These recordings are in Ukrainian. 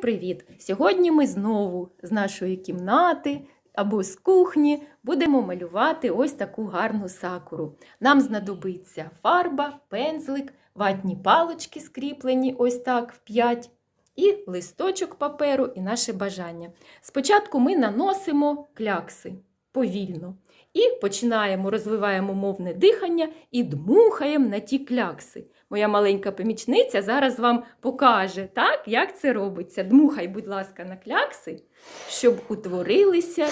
Привіт! Сьогодні ми знову з нашої кімнати або з кухні будемо малювати ось таку гарну сакуру. Нам знадобиться фарба, пензлик, ватні палочки скріплені ось так в 5 і листочок паперу і наше бажання. Спочатку ми наносимо клякси повільно і починаємо, розвиваємо мовне дихання і дмухаємо на ті клякси. Моя маленька помічниця зараз вам покаже, так, як це робиться. Дмухай, будь ласка, на клякси, щоб утворилися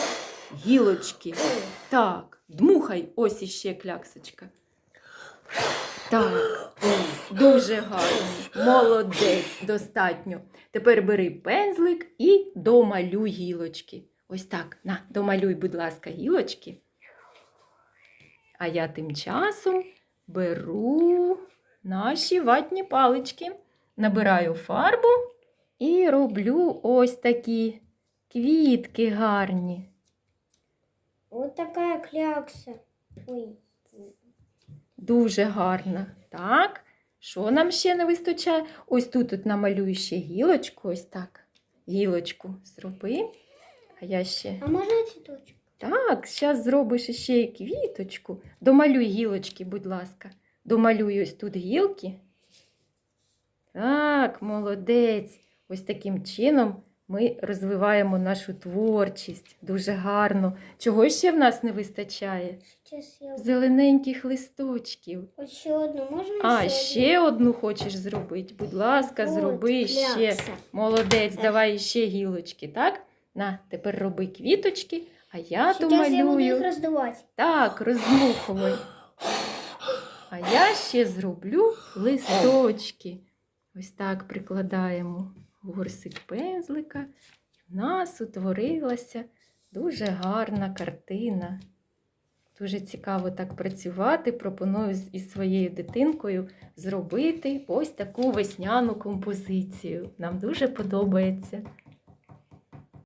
гілочки. Так, дмухай, ось іще кляксочка. Так, дуже гарно. Молодець, достатньо. Тепер бери пензлик і домалюй гілочки. Ось так. На, домалюй, будь ласка, гілочки. А я тим часом беру наші ватні палички, набираю фарбу і роблю ось такі квітки гарні. Вот такая клякса. Ой. Дуже гарна. Так, що нам ще не вистачає? Ось тут от намалюю ще гілочку, ось так. Гілочку зроби. А я ще. А можно цветочек? Так, зараз зробиш ще й квіточку. Домалюй гілочки, будь ласка. Домалюй ось тут гілки. Так, молодець. Ось таким чином ми розвиваємо нашу творчість. Дуже гарно. Чого ще в нас не вистачає? Я... Зелененьких листочків. Вот еще одну можно А, ще одну хочеш зробити? Будь ласка, зроби Вот ще. Молодець, давай ще гілочки, так? На, тепер роби квіточки, а я Сейчас я буду домалюю. их раздувать. Так, роздмухувай. А я ще зроблю листочки. Ось так прикладаємо горсик пензлика. У нас утворилася дуже гарна картина. Дуже цікаво так працювати. Пропоную із своєю дитинкою зробити ось таку весняну композицію. Нам дуже подобається.